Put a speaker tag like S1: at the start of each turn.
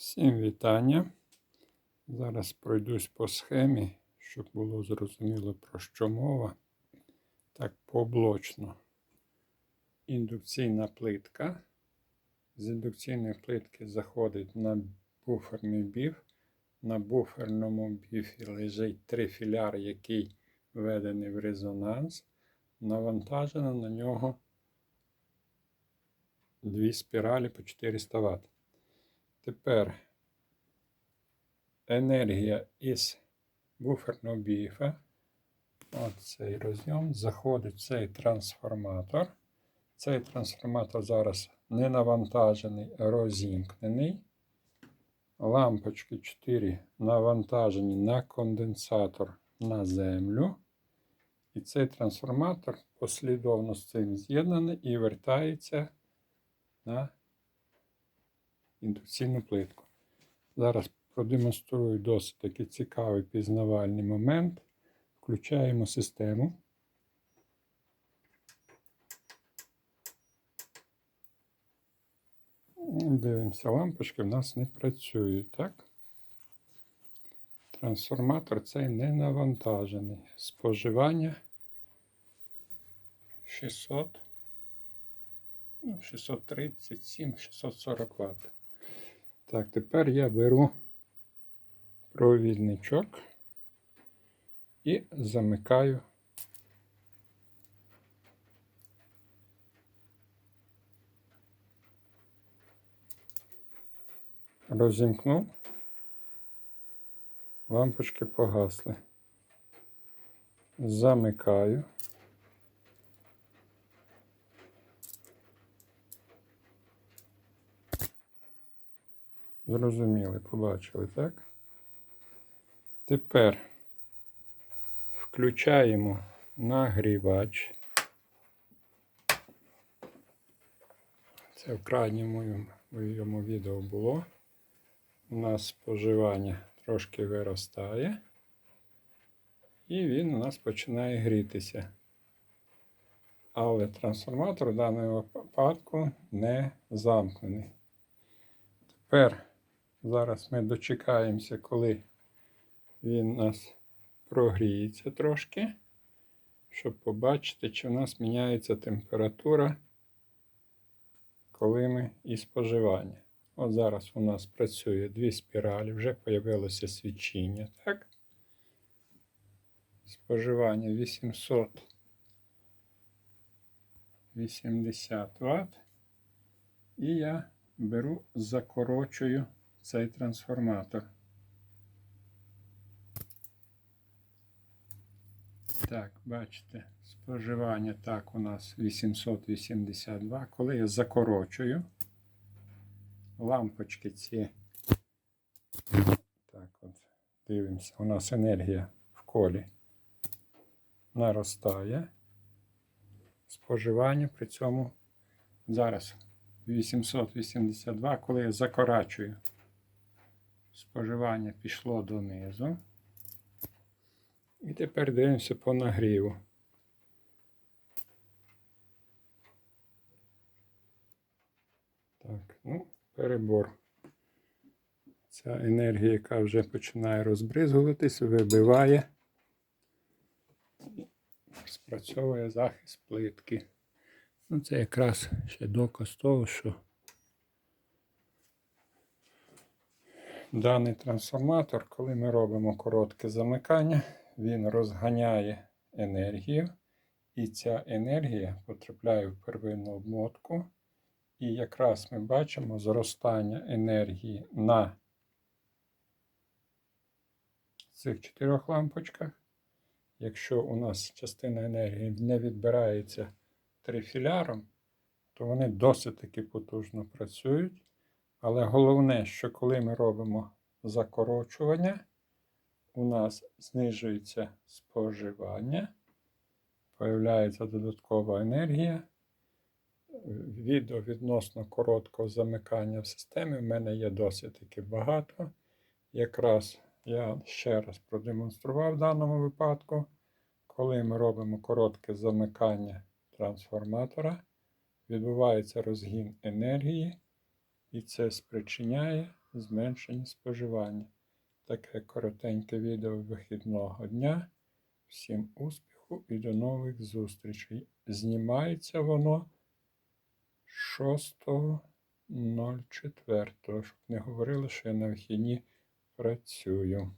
S1: Всім вітання. Зараз пройдусь по схемі, щоб було зрозуміло про що мова. Так, поблочно. Індукційна плитка. З індукційної плитки заходить на буферний біф. На буферному біфі лежить трифіляр, який введений в резонанс. Навантажено на нього дві спіралі по 400 Вт. Тепер енергія із буферного біфа. Оцей розйом заходить в цей трансформатор. Цей трансформатор зараз не навантажений, розімкнений. Лампочки 4 навантажені на конденсатор на землю. І цей трансформатор послідовно з цим з'єднаний і вертається на індукційну плитку. Зараз продемонструю досить такий цікавий пізнавальний момент. Включаємо систему. Дивимося, лампочки в нас не працюють, так? Трансформатор цей не навантажений. Споживання 600. 637, 640 Вт. Так, тепер я беру провідничок і замикаю. Розімкнув, лампочки погасли. Замикаю. Зрозуміли, побачили, так? Тепер включаємо нагрівач. Це в крайньому моєму відео було. У нас споживання трошки виростає. І він у нас починає грітися. Але трансформатор в даному випадку не замкнений. Тепер Зараз ми дочекаємося, коли він нас прогріється трошки, щоб побачити, чи в нас міняється температура, коли ми і споживання. От зараз у нас працює дві спіралі, вже з'явилося свічіння, так? Споживання 880 Вт. І я беру, закорочую цей трансформатор. Так, бачите, споживання так у нас 882. Коли я закорочую лампочки ці. Так, от, дивимося, у нас енергія в колі наростає. Споживання при цьому зараз 882, коли я закорачую споживання пішло донизу. І тепер дивимося по нагріву. Так, ну, перебор. Ця енергія, яка вже починає розбризгуватись, вибиває спрацьовує захист плитки. Ну, це якраз ще доказ того, що Даний трансформатор, коли ми робимо коротке замикання, він розганяє енергію, і ця енергія потрапляє в первинну обмотку. І якраз ми бачимо зростання енергії на цих чотирьох лампочках. Якщо у нас частина енергії не відбирається трифіляром, то вони досить таки потужно працюють. Але головне, що коли ми робимо закорочування, у нас знижується споживання, появляється додаткова енергія. Відео відносно короткого замикання в системі в мене є досить таки багато. Якраз я ще раз продемонстрував в даному випадку, коли ми робимо коротке замикання трансформатора, відбувається розгін енергії. І це спричиняє зменшення споживання. Таке коротеньке відео вихідного дня. Всім успіху і до нових зустрічей. Знімається воно 6.04, щоб не говорили, що я на вихідні працюю.